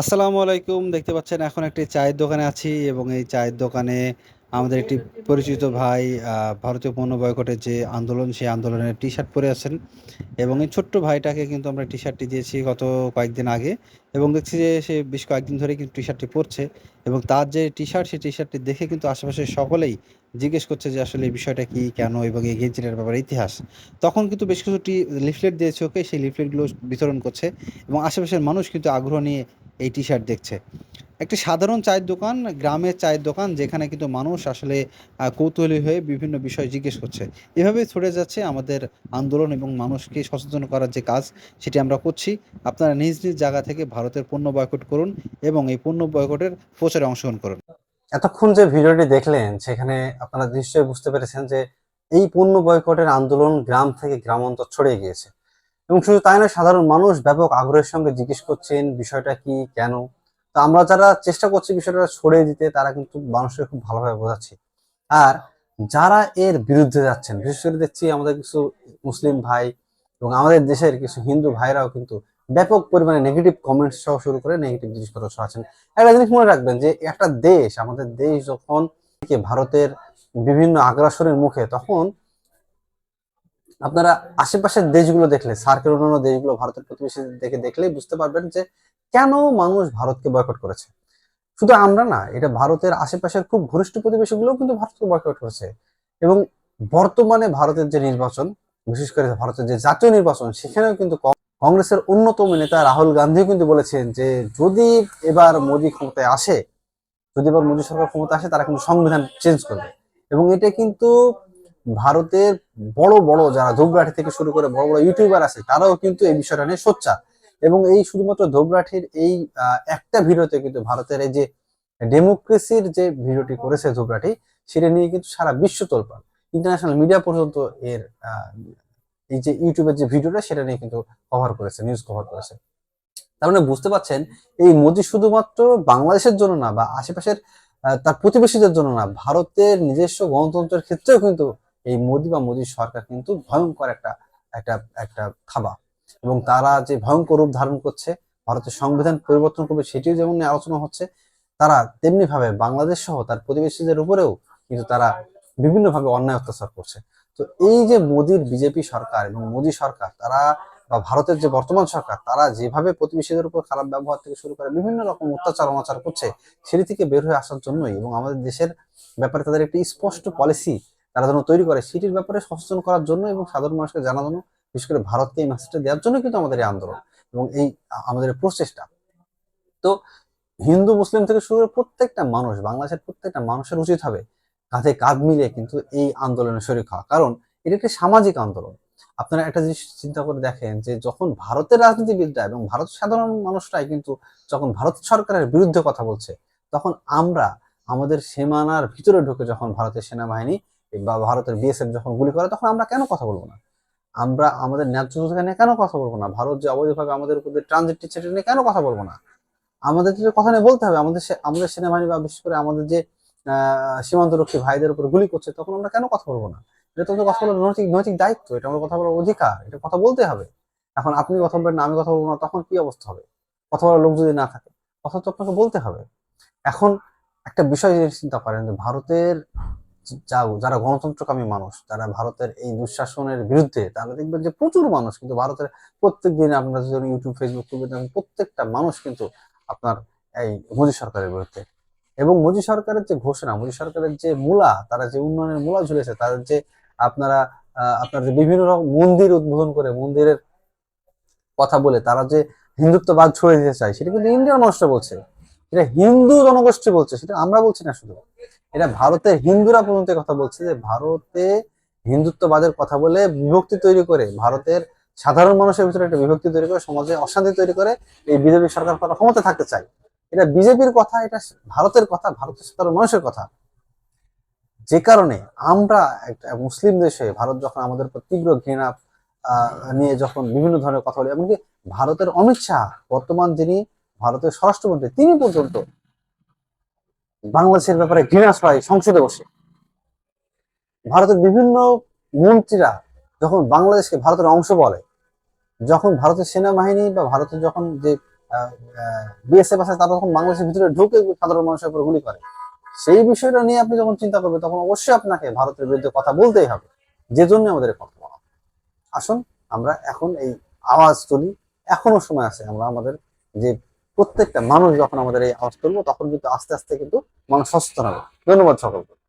আসসালামু আলাইকুম। দেখতে পাচ্ছেন এখন একটি চায়ের দোকানে আছি এবং এই চায়ের দোকানে আমাদের একটি পরিচিত ভাই ভারতীয় পণ্য বয়কটের যে আন্দোলন, সেই আন্দোলনের টি শার্ট পরে আছেন এবং এই ছোট্ট ভাইটাকে কিন্তু আমরা টি শার্টটি দিয়েছি গত কয়েকদিন আগে এবং দেখছি যে সে বেশ কয়েকদিন ধরে কিন্তু টি শার্টটি পরছে এবং তার যে টি শার্ট সেই টি শার্টটি দেখে কিন্তু আশেপাশের সকলেই জিজ্ঞেস করছে যে আসলে এই বিষয়টা কি, কেন এবং এই গেঞ্জিটার ব্যাপারে ইতিহাস। তখন কিন্তু বেশ কিছু টি লিফলেট দিয়েছে, ওকে, সেই লিফলেটগুলো বিতরণ করছে এবং আশেপাশের মানুষ কিন্তু আগ্রহ নিয়ে এই টি শার্ট দেখছে। একটি সাধারণ চায়ের দোকান, গ্রামের চায়ের দোকান, যেখানে কিন্তু মানুষ আসলে কৌতূহলী হয়ে বিভিন্ন বিষয় জিজ্ঞেস করছে। এভাবেই ছড়ে যাচ্ছে আমাদের আন্দোলন এবং মানুষকে সচেতন করার যে কাজ, সেটি আমরা করছি। আপনারা নিজ নিজ জায়গা থেকে ভারতের পণ্য বয়কট করুন এবং এই পণ্য বয়কটের প্রচারে অংশগ্রহণ করুন। এতক্ষণ যে ভিডিওটি দেখলেন, সেখানে আপনারা নিশ্চয়ই বুঝতে পেরেছেন যে এই পণ্য বয়কটের আন্দোলন গ্রাম থেকে গ্রামান্তর ছড়িয়ে গিয়েছে। এবং শুধু তাই না সাধারণ মানুষ ব্যাপক আগ্রহের সঙ্গে জিজ্ঞেস করছেন, বিষয়টা কি, কেন? তো আমরা যারা চেষ্টা করছি বিষয়টা ছড়িয়ে দিতে, তারা কিন্তু মানুষকে খুব ভালোভাবে বোঝাচ্ছে। আর যারা এর বিরুদ্ধে যাচ্ছেন, বিশেষ করে দেখছি আমাদের কিছু মুসলিম ভাই এবং আমাদের দেশের কিছু হিন্দু ভাইরাও কিন্তু ব্যাপক পরিমাণে নেগেটিভ কমেন্টস সহ শুরু করে নেগেটিভ জিনিসপত্র ছড়াচ্ছেন। একটা জিনিস মনে রাখবেন যে, একটা দেশ, আমাদের দেশ যখন ভারতের বিভিন্ন আগ্রাসনের মুখে, তখন আপনারা আশেপাশের দেশগুলো দেখলে, সার্কের অন্যান্য দেশগুলো, ভারতের প্রতিবেশী দেখে দেখলেই বুঝতে পারবেন যে কেন মানুষ ভারতকে বয়কট করেছে। শুধু আমরা না, এটা ভারতের আশেপাশের খুব ঘনিষ্ঠ প্রতিবেশীগুলো কিন্তু ভারতকে বয়কট করেছে। এবং বর্তমানে ভারতের যে নির্বাচন, বিশেষ করে ভারতের যে জাতীয় নির্বাচন, সেখানেও কিন্তু কংগ্রেসের অন্যতম নেতা রাহুল গান্ধীও কিন্তু বলেছেন যে যদি এবার মোদী ক্ষমতায় আসে, যদি এবার মোদী সরকার ক্ষমতা আসে, তারা কিন্তু সংবিধান চেঞ্জ করবে। এবং এটা কিন্তু ভারতের বড় বড় যারা ধূপরাঠি থেকে শুরু করে বড় বড় ইউটিউবার আছে, তারাও কিন্তু এই বিষয়টা নিয়ে সোচ্চার। এবং এই শুধুমাত্র ধূপরাঠির এই একটা ভিডিওতে কিন্তু ভারতের এই যে ডেমোক্রেসির যে ভিডিওটি করেছে ধূপরাঠি সেটা নিয়ে কিন্তু সারা বিশ্ব তোলপাড়। ইন্টারন্যাশনাল মিডিয়া পর্যন্ত এর এই যে ইউটিউবের যে ভিডিওটা, সেটা নিয়ে কিন্তু কভার করেছে নিউজ কভার করেছে। তার মানে বুঝতে পারছেন, এই মোদি শুধুমাত্র বাংলাদেশের জন্য না, বা আশেপাশের তার প্রতিবেশীদের জন্য না, ভারতের নিজস্ব গণতন্ত্রের ক্ষেত্রেও কিন্তু এই মোদি বা মোদী সরকার কিন্তু ভয়ঙ্কর একটা একটা একটা থাবা। এবং তারা যে ভয়ঙ্কর রূপ ধারণ করছে, ভারতের সংবিধান পরিবর্তন করবে সেটিও যেমন আলোচনা হচ্ছে, তারা তেমনি ভাবে বাংলাদেশ সহ তার প্রতিবেশীদের উপরেও কিন্তু তারা বিভিন্ন ভাবে অন্যায় অত্যাচার করছে। তো এই যে মোদির বিজেপি সরকার এবং মোদী সরকার, তারা বা ভারতের যে বর্তমান সরকার, তারা যেভাবে প্রতিবেশীদের উপর খারাপ ব্যবহার থেকে শুরু করে বিভিন্ন রকম অত্যাচার অনাচার করছে, সেটি থেকে বের হয়ে আসার জন্যই এবং আমাদের দেশের ব্যাপারে তাদের একটি স্পষ্ট পলিসি তারা যেন তৈরি করে সেটির ব্যাপারে সচেতন করার জন্য এবং সাধারণ মানুষকে জানানো বিশেষ করে ভারতকে এই মেসেজটা দেওয়ার জন্য কিন্তু আমাদের এই আন্দোলন এবং এই আমাদের প্রচেষ্টা। তো হিন্দু, মুসলিম থেকে শুরু করে প্রত্যেকটা মানুষ, বাংলাদেশের প্রত্যেকটা মানুষের উচিত হবে কাঁধে কাঁধ মিলিয়ে কিন্তু এই আন্দোলনে শরীর হওয়া। কারণ এটা একটি সামাজিক আন্দোলন। আপনারা একটা জিনিস চিন্তা করে দেখেন যে যখন ভারতের রাজনীতিবিদরা এবং ভারত সাধারণ মানুষরাই কিন্তু যখন ভারত সরকারের বিরুদ্ধে কথা বলছে, তখন আমরা আমাদের সীমানার ভিতরে ঢুকে যখন ভারতের সেনাবাহিনী বা ভারতের বিএসএফ যখন গুলি করে, তখন আমরা কেন কথা বলব না? আমরা আমাদের ন্যায্য অধিকার নিয়ে কেন কথা বলব না? ভারত যে অবৈধভাবে আমাদের উপর ট্রানজিট সেটা নিয়ে কেন কথা বলব না? আমাদের কথা নিয়ে বলতে হবে, আমাদের আমাদের সেনাবাহিনী বা বিশেষ করে আমাদের যে সীমান্তরক্ষী ভাইদের উপর গুলি করছে, তখন আমরা কেন কথা বলব না? এটা তোমাদের কথা বলার নৈতিক নৈতিক দায়িত্ব, এটা আমাদের কথা বলার অধিকার, এটা কথা বলতে হবে। এখন আপনি কথা বলবেন না, আমি কথা বলব না, তখন কি অবস্থা হবে? কথা বলার লোক যদি না থাকে কথা তো আপনাকে বলতে হবে। এখন একটা বিষয় চিন্তা করেন যে ভারতের যারা গণতন্ত্রকামী মানুষ, যারা ভারতের এই দুঃশাসনের বিরুদ্ধে, তারা দেখবেন যে প্রচুর মানুষ কিন্তু ভারতের প্রত্যেক দিন আপনারা যদি ইউটিউব ফেসবুক খুলবেন প্রত্যেকটা মানুষ কিন্তু আপনার এই মোদী সরকারের বিরুদ্ধে। এবং মোদী সরকারের যে ঘোষণা, মোদী সরকারের যে মূলা, তারা যে উন্নয়নের মূলা ঝুলেছে, তাদের যে আপনারা আপনার যে বিভিন্ন রকম মন্দির উদ্বোধন করে মন্দিরের কথা বলে, তারা যে হিন্দুত্ববাদ ছড়িয়ে দিতে চায়, সেটা কিন্তু ইন্ডিয়ার মানুষরা বলছে। এটা হিন্দু জনগোষ্ঠী বলছে, সেটা আমরা বলছি না শুধু। এটা ভারতের হিন্দুরা পর্যন্ত কথা বলছে যে ভারতে হিন্দুত্ববাদের কথা বলে বিভক্তি তৈরি করে ভারতের সাধারণ মানুষের ভিতরে একটা বিভক্তি তৈরি করে, সমাজে অশান্তি তৈরি করে এই বিজেপি সরকার করা ক্ষমতা থাকতে চায়। এটা বিজেপির কথা, এটা ভারতের কথা, ভারতের সাধারণ মানুষের কথা। যে কারণে আমরা একটা মুসলিম দেশে ভারত যখন আমাদের উপর তীব্র ঘৃণা নিয়ে যখন বিভিন্ন ধরনের কথা বলে, এমনকি ভারতের অমিত শাহ, বর্তমান যিনি ভারতের স্বরাষ্ট্রমন্ত্রী, তিনি পর্যন্ত বাংলাদেশের ব্যাপারে ঘৃণা ছড়ায় সংসদে বসে। ভারতের বিভিন্ন মন্ত্রীরা যখন বাংলাদেশকে ভারতের অংশ বলে, যখন ভারতের সেনাবাহিনী বা ভারতের যখন যে বিএসএফ আছে, তারা যখন বাংলাদেশের ভিতরে ঢুকে সাধারণ মানুষের উপর গুলি করে। সেই বিষয়টা নিয়ে আপনি যখন চিন্তা করবেন, তখন অবশ্যই আপনাকে ভারতের বিরুদ্ধে কথা বলতেই হবে। যে জন্য আমাদের কথা বলা। আসুন, আমরা এখন এই আওয়াজ তুলি। এখনও সময় আছে, আমরা আমাদের যে প্রত্যেকটা মানুষ যখন আমাদের এই আওয়াজ তুলবো, তখন কিন্তু আস্তে আস্তে কিন্তু মানুষ সচেতন হবে। ধন্যবাদ সকলকে।